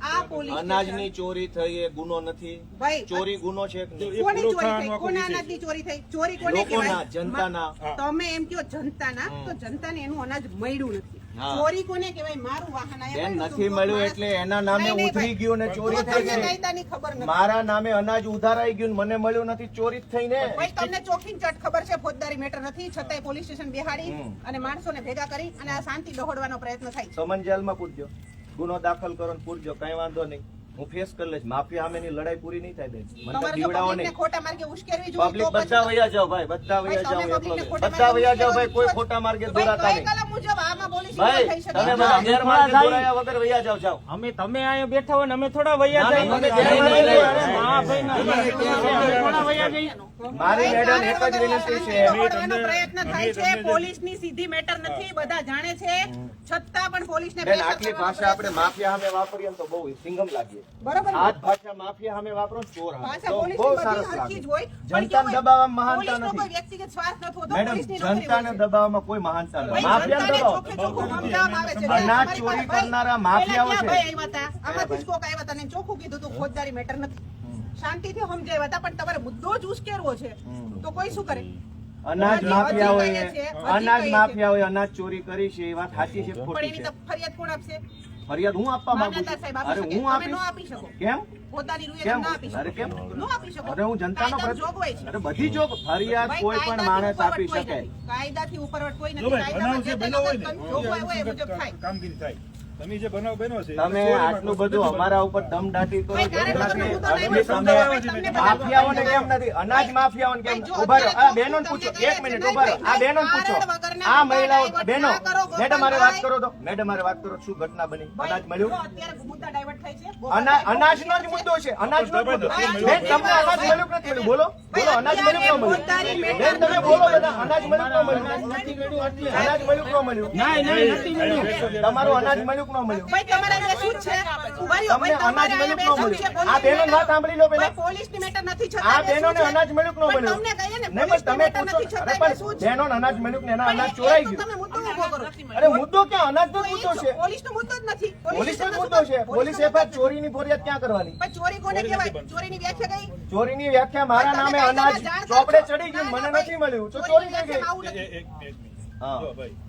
આ પોલીસ અનાજની ચોરી થઈ એ ગુનો નથી. ચોરી ગુનો છે કોની ચોરી થઈ? કોના અનાજની ચોરી થઈ? ચોરી કોને કહેવાય? જનતાના. તમે એમ કહો જનતાના તો જનતાને એનું અનાજ મળ્યું નથી. ચોરી કોને કહેવાય? મારું વાહન આયા નથી મળ્યું એટલે એના નામે ભાઈ. ગયું ને ચોરી થઈ ગઈ. કાયદાની ખબર નથી. મારા નામે અનાજ ઉધારાઈ ગયું મને મળ્યું નથી ચોરી થઈ ને. ભાઈ તમને ચોખીન ચટ ખબર છે ફોજદારી મેટર નથી છતાંય પોલીસ સ્ટેશન બેહાડી અને માણસોને ભેગા કરી અને આ શાંતિ દોહડવાનો પ્રયત્ન થાય સમન જેલમાં પૂરજો ગુનો દાખલ કરો ને પૂરજો કઈ વાંધો નહીં. હું ફેસ કરી લઈશ. માફિયા સામેની લડાઈ પૂરી નહીં થાય બેન. મને પબ્લિકને નહીં. ખોટા માર્ગે ઉશ્કેરવી જોઈએ પબ્લિક બધા વયા જાઓ ભાઈ બધા વયા. ખોટા બધા વયા જાઓ ભાઈ કોઈ ખોટા માર્ગે દોરાતા નહીં. પોલીસ ભાઈ તમે છે? બધા દોરાયા વગર વયા જાઓ જાઓ. અમે તમે અહીંયા બેઠા હોય ને અમે થોડા વૈયા જાય અમે ગેરમાર્ગે અરે દોરાયા. હા ભાઈ થોડા વૈયા જઈએ. મારી મેડમ એક જ વિનંતી છે. પ્રયત્ન થાય છે. તમને- પોલીસની સીધી મેટર નથી. બધા જાણે છે. છતાં પણ પોલીસને બેન pressure આટલી ભાષા આપણે માફિયા સામે વાપરીએ તો બહુ સિંગમ લાગીએ. બરોબર ને? આ ભાષા માફિયા અમે વાપરો ચોર ભાષા તો બહુ સરસ લાગે જનતાને દબાવવામાં મહાનતા નથી. કોઈ વ્યક્તિગત સ્વાર્થ નથી હોતો, મેડમ જનતાને દબાવવામાં કોઈ મહાનતા નથી. માફિયા માફિયાને દબાવો. ના ચોરી કરનારા માફિયાઓ છે. ભાઈ આવ્યા હતા? આમાંથી કોક આવ્યા હતા ને ચોખ્ખું કીધું તો ફોજદારી મેટર નથી. શાંતિથી સમજાવ્યા હતા પણ તમારે મુદ્દો જ ઉશ્કેરવો છે. તો કોઈ શું કરે? અનાજ માફિયા હોય અનાજ માફિયા હોય અનાજ ચોરી કરી છે એ વાત સાચી છે પણ ખોટી એની છે? તો ફરિયાદ કોણ આપશે? ફરિયાદ હું આપવા માંગુ છું? અરે હું આપી કેમ? પોતાની રૂએ કેમ? ના આપી અરે કેમ? શકો ન આપી શકો. અરે હું જનતાનો કાયદામાં પ્રતિ- જોગવાઈ છે. અરે બધી જોગ ફરિયાદ કોઈ પણ માણસ આપી શકે. કાયદાથી ઉપરવટ કોઈ નથી. ભાઈ બનાવ કાયદામાં જે જે તે બન્યો હોય લોકો ને જોગવાઈ હોય એ એ મુજબ મુજબ થાય. કામગીરી થાય. તમે જે બનાવ બન્યો છે તમે આટલું બધું અમારા ઉપર દમ દાટી કરો માફિયાઓને કેમ નથી? અનાજ માફિયાઓને કેમ? ઊભા રહો. આ પૂછો. એક મિનિટ ઊભા રહો. આ બેનો પૂછો. આ મહિલાઓ બેનો બહેનો મેડમ મારે વાત કરો તો. મેડમ મારે વાત કરો શું ઘટના બની? અનાજ મળ્યું? અનાજ અનાજનો જ મુદ્દો છે. અનાજ નો મુદ્દો બેન તમને અનાજ મળ્યું નથી મળ્યું? બોલો. બોલો અનાજ મળ્યું કે ન મળ્યું? બેન તમે બોલો બધા અનાજ મળ્યું કે ન મળ્યું? અનાજ મળ્યું કે ન મળ્યું? ના ના નથી મળ્યું. તમારું અનાજ મળ્યું કે ન મળ્યું? ભાઈ, તમારે અહીંયા શું છે? ઊભા રહ્યો. તમને અનાજ મળ્યું કે ન? મળ્યું? આ બેનો વાત સાંભળી લો ભાઈ, પેલા પોલીસની મેટર નથી છતાં આ બેનો ને અનાજ મળ્યું કે ન મળ્યું? તમને કહીએ ને, નહીં પણ પોલીસની તમે પૂછો? બહેનોને અનાજ મળ્યું કે એના અનાજ ચોરાઈ ગયું. તમે કરો. અરે મુદ્દો ક્યાં? અનાજનો મુદ્દો છે. પોલીસનો મુદ્દો જ નથી. પોલીસનો પોલીસનો મુદ્દો છે. પોલીસ એફઆઈઆર ચોરીની ફરિયાદ ક્યાં કરવાની? પણ ચોરી કોને કહેવાય? ચોરીની વ્યાખ્યા કઈ? ચોરીની વ્યાખ્યા મારા નામે અનાજ ચોપડે ચડી ગયું મને નથી મળ્યું. તો ચોરી થઈ ગઈ? વ્યાખ્યામાં આવું એ- નથી. એ- એક- એક મિનિટ. હા.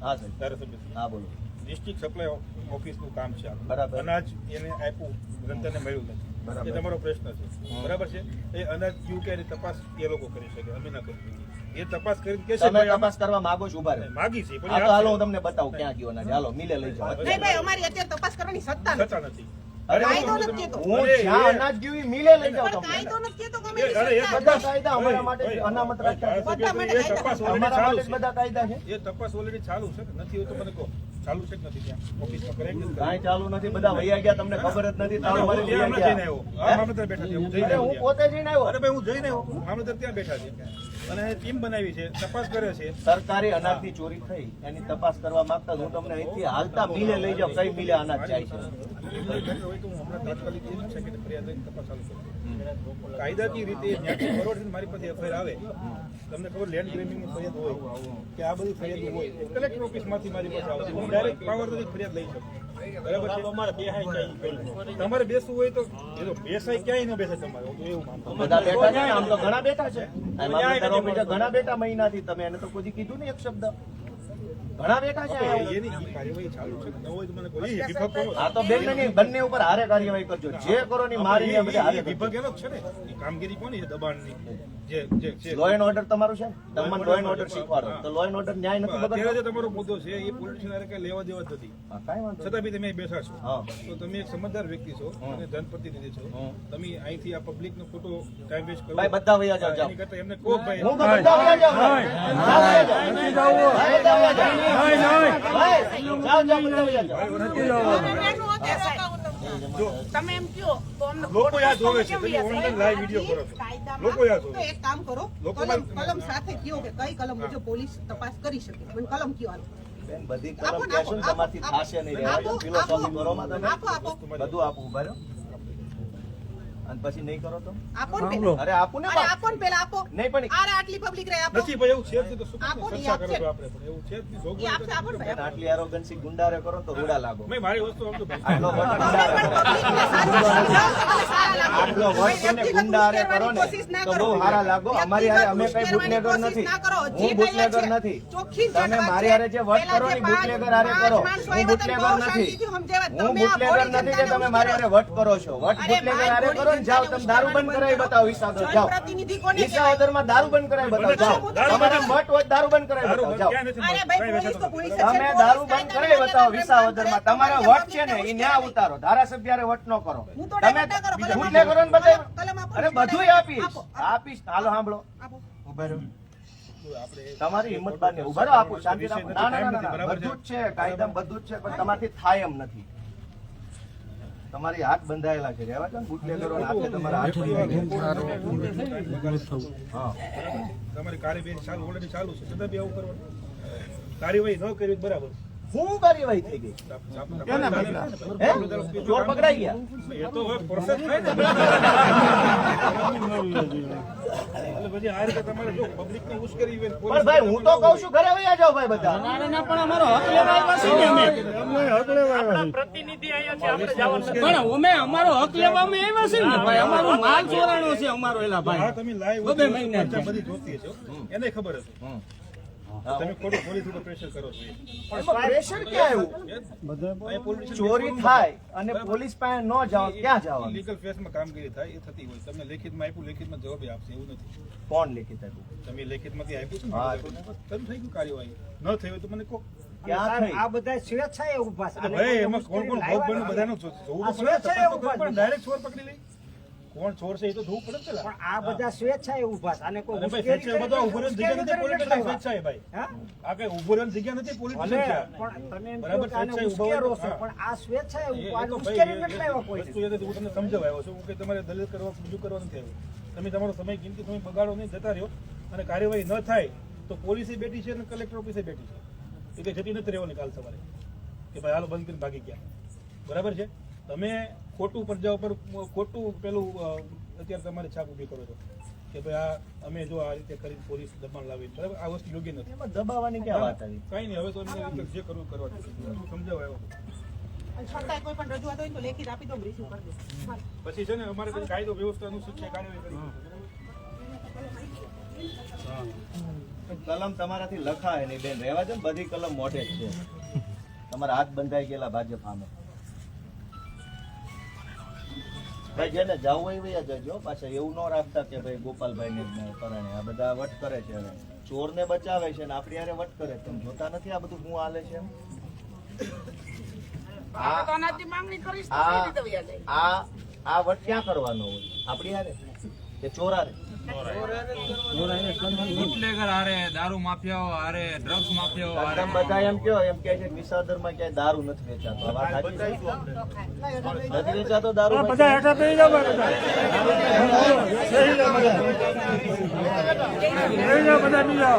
હા સાહેબ. હા બોલો. ડિસ્ટ્રિક્ટ સપ્લાય ઓફિસનું કામ છે બરાબર. અનાજ એને આપ્યું જનતાને મળ્યું નથી. એ તમારો પ્રશ્ન છે. બરાબર છે? એ અનાજ યુ કે તપાસ એ લોકો કરી શકે અમે ના કરી શકીએ. એ તપાસ કરી કે છે તમે તપાસ કરવા માંગો છો ઊભા રહો. માગી છે પણ હાલો હું તમને બતાવું ક્યાં ગયો અનાજ. હાલો મિલે લઈ જાઓ. નહીં ભાઈ અમારી અત્યારે તપાસ કરવાની સત્તા નથી. અરે હું- જ્યાં અનાજ ગયું મિલે લઈ જાઓ કાયદો સત્તા બધા નથી. કાયદા અમારા માટે અનામત રાખ્યા બધા માટે એ તપાસ અમારા માટે બધા કાયદા છે. એ તપાસ ઓલરેડી ચાલુ છે નથી તો મને કહો. ચાલુ છે કે નથી ત્યાં ઓફિસમાં કરે કે કાઈ ચાલુ નથી બધા વૈયા ગયા તમને ખબર જ નથી તાળું મારી વૈયા ત્યાં જઈને આવ્યો. મામલતદાર બેઠા છે. હું જઈને આવ્યો હું. પોતે જઈને આવ્યો અરે ભાઈ હું જઈને આવ્યો. મામલતદાર ત્યાં બેઠા છે અને ટીમ બનાવી છે તપાસ કરે છે સરકારી અનાજની ચોરી થઈ એની તપાસ કરવા માંગતા હું તમને અહીંથી હાલતા મિલે લઈ જાઉં કઈ મિલે અનાજ જાય છે કાયદાકીય રીતે જ્યાંથી ફોરવર્ડ મારી પાસે એફઆઈઆર આવે. તમને ખબર લેન્ડ ગ્રેબિંગની ફરિયાદ હોય કે આ બધી ફરિયાદ હોય કલેક્ટર ઓફિસમાંથી મારી પાસે આવશે હું ડાયરેક્ટ પાવરથી ફરિયાદ લઈ શકું. બરાબર છે? તમારે બેસવું હોય તો એ તો બેસાય ક્યાંય ન બેસે તમારે. હું તો એવું માનું બધા બેઠા છે આમ તો ઘણા બેઠા છે. ઘણા બેઠા મહિનાથી તમે એને તો કોઈ કીધું નહીં એક શબ્દ. ઘણા બેઠા છે. એની ઈ કાર્યવાહી ચાલુ છે ન હોય તો બેનની બંને ઉપર હારે કાર્યવાહી કરજો. જે કરો ની મારી ને હારે વિભાગ એનો છે ને. કામગીરી કોની છે જે છે લો એન્ડ ઓર્ડર તમારું છે? તમને લો એન્ડ ઓર્ડર શીખવાડો. તો લો એન્ડ ઓર્ડર ન્યાય નથી બગડતો? જે તમારો મુદ્દો છે એ પોલિટિશિયન હારે કઈ લેવા દેવા જ નથી. વાંધો છતાં બી તમે બેસા છો. હા. તો તમે એક સમજદાર વ્યક્તિ છો અને જનપ્રતિનિધિ છો. તમે અહીંથી આ પબ્લિક નો ખોટો ટાઈમ વેસ્ટ કરો. ભાઈ બધા વયા કરતા એમને ભાઈ. હું બધા ભાઈ. ભાઈ, ભાઈ, બધા તમે એમ કહો તો અમને લોકો યાદ જોવે છે, તમે યાદ? online live કરો છો. લોકો યાદ જોવે. એક કામ કરો કલમ કલમ સાથે કયો કે કઈ કલમ મુજબ પોલીસ તપાસ કરી શકે મને કલમ કયો બેન, બધી કલમ ને, કહેશો ને આપો, તમારથી થાશે નહીં રહેવા આપો, ફિલોસોફી કરો માં તમે આપો આપો ઊભા રહ્યો. અને પછી નહીં કરો તો? આપો ને અરે આપો ને અરે આપો ને પેલા આપો. નહીં પણ અરે આટલી પબ્લિક રહે આપો. નથી ભાઈ એવું છે તો શું આપો ને. છો. આપણે પણ. એવું છે જ નહીં. એ આપો ને ભાઈ. આટલી એરોગન્સી ગુંડારે કરો તો રૂડા લાગો. મેં મારી વસ્તુ ભાઈ. આટલો. આટલો વટ છે ને ગુંડારે કરો ને. તો બહુ સારા લાગો. અમારી હારે અમે કઈ બુટલેગર નથી. હું બુટલેગર નથી. તમે મારી. હારે જે વટ કરો ને બુટલેગર હારે કરો. હું બુટલેગર નથી. હું બુટલેગર નથી કે તમે મારી હારે વટ કરો છો. વટ બુટલેગર હારે કરો ને જાઓ તમે દારૂ બંધ કરાવી બતાવો વિસાવદર જાઓ. જનપ્રતિનિધિ માં દારૂ બંધ કરાવી બતાવો. જાઓ. તમારા બંધ- હોય દારૂ બંધ કરાવી બતાવો. જાઓ. તમે. દારૂ બંધ કરાવી બતાવો વિસાવદરમાં તમારા વટ છે ને એ ન્યા ઉતારો. ધારાસભ્ય વટ નો કરો. તમે ભૂલે કરો, ને. બધા અરે બધું આપીશ. આપો, આપો. આપીશ. હાલો સાંભળો ઊભા તમારી હિંમત નહીં ઊભા રહો આપું. શાંતિ ના ના ના, ના ના. બધું જ છે. કાયદા બધું જ છે પણ તમારથી થાય એમ નથી. તમારી હાથ બંધાયેલા છે. રહેવા દો ને બુટલેગરો હાથે તમારા હાથ તમારી કાર્યવાહી ચાલુ ઓલરેડી ચાલુ છે. છતાં બી આવું કરવાનું. કાર્યવાહી ન કરી બરાબર. શું કાર્યવાહી થઈ ગઈ. કેના હે? ચોર પકડાઈ ગયા. એ તો હવે પ્રોસેસ થાય ને. એટલે પછી આ રીતે તમારે જો પબ્લિકને ઉશ્કેરી હોય, પણ ભાઈ હું તો કઉ છું ઘરે વયા જાઓ ભાઈ બધા. ના, ના, પણ અમારો હક લેવા આવ્યા છીએ ને અમે. પ્રતિનિધિ અહીંયા છે, આપણે જવાનું નથી. પણ અમે અમારો હક લેવામાં આવ્યા છે ને ભાઈ. અમારો માલ ચોરાણો છે અમારો એલા હા ભાઈ તમે લાઈવ બધી જોતી હશે. એને ખબર હશે. હમ. તમે ખોટું પોલીસ ઉપર પ્રેશર કરો છો એ. પ્રેશર ક્યાં આવ્યું? ચોરી થાય અને પોલીસ પાસે ન જાઓ ક્યાં જવાનું? લીગલ ફેસમાં કામગીરી થાય એ થતી હોય. તમને લેખિતમાં આપ્યું લેખિતમાં જવાબ આપશે એવું નથી. કોણ લેખિત આપ્યું? તમે લેખિતમાંથી આપ્યું છે હા, તમે થઈ ગયું કાર્યવાહી ન થયું તો મને કહો. ક્યાં થઈ? આ બધા સ્વેચ્છાએ ઊભા છે. ભાઈ એમાં કોણ કોણ ભોગ બન્યું બધાનું જોવું ઊભા પડે. ડાયરેક્ટ ચોર પકડી લઈ? કોણ ચોર છે એ તો જોવું પડે ને પણ આ બધા સ્વેચ્છાએ ઊભા છે. અને કોઈ ઉશ્કેરી સ્વેચ્છાએ ઊભો જગ્યા નથી પોલીસ સ્વેચ્છાએ ભાઈ. હા? આ કઈ ઊભો જગ્યા નથી પોલીસ પણ તમે બરાબર, સ્વેચ્છાએ તો- છો, પણ આ સ્વેચ્છાએ ઊભા, ભાઈ, નથી લાવ્યા કોઈ. વસ્તુ એટલે હું તમને સમજાવવા છું. હું કે તમારે દલીલ કરવા બીજું કરવા નથી આવ્યો તમે તમારો સમય કિંમતી તમે બગાડો નહીં જતા રહ્યો. અને કાર્યવાહી ન થાય તો પોલીસે બેઠી છે અને કલેક્ટર ઓફિસે બેઠી છે. એ કઈ જતી નથી રહેવાની કાલ સવારે. કે ભાઈ હાલો બંધ કરીને ભાગી ગયા. બરાબર છે? તમે ખોટું પ્રજા ઉપર ખોટું પેલું અત્યારે તમારે છાપ ઊભી કરો છો. કે ભાઈ આ અમે જો આ રીતે કરી પોલીસ દબાણ લાવી બરાબર? આ વસ્તુ યોગ્ય નથી. એમાં દબાવવાની ક્યાં વાત આવી? કઈ નહીં હવે તો એમને જે કરવું કરવા સમજાવવા આવ્યો. છું. કોઈ પણ રજૂઆત હોય તો લેખિત આપી દો રિસીવ કરી દો. પછી છે ને અમારે પછી કાયદો વ્યવસ્થા અનુસૂચિત કાર્યવાહી કરી. કલમ તમારાથી લખાય નહીં બેન. રહેવા દો બધી કલમ મોઢે જ છે. તમારા હાથ બંધાઈ ગયેલા ભાજપ સામે. ભાઈ જેને જવું હોય વયા જજો પાછા એવું ન રાખતા કે ભાઈ ગોપાલભાઈ ને પરાણે. આ બધા વટ કરે છે હવે. ચોર ને બચાવે છે ને આપણી હારે વટ કરે તમે જોતા નથી આ બધું હું હાલે છે એમ? આ આ આ આ વટ ક્યાં કરવાનો હોય? આપણી હારે? કે ચોર હારે બુટલેગર હારે દારૂ માફિયાઓ હારે ડ્રગ્સ માફિયાઓ હારે બધા એમ કહો એમ કે છે ક્યાંય દારૂ નથી વેચાતો આ વાત સાચી છે? નથી વેચાતો દારૂ બધા હેઠા બેસી જાઓ બધા. બધા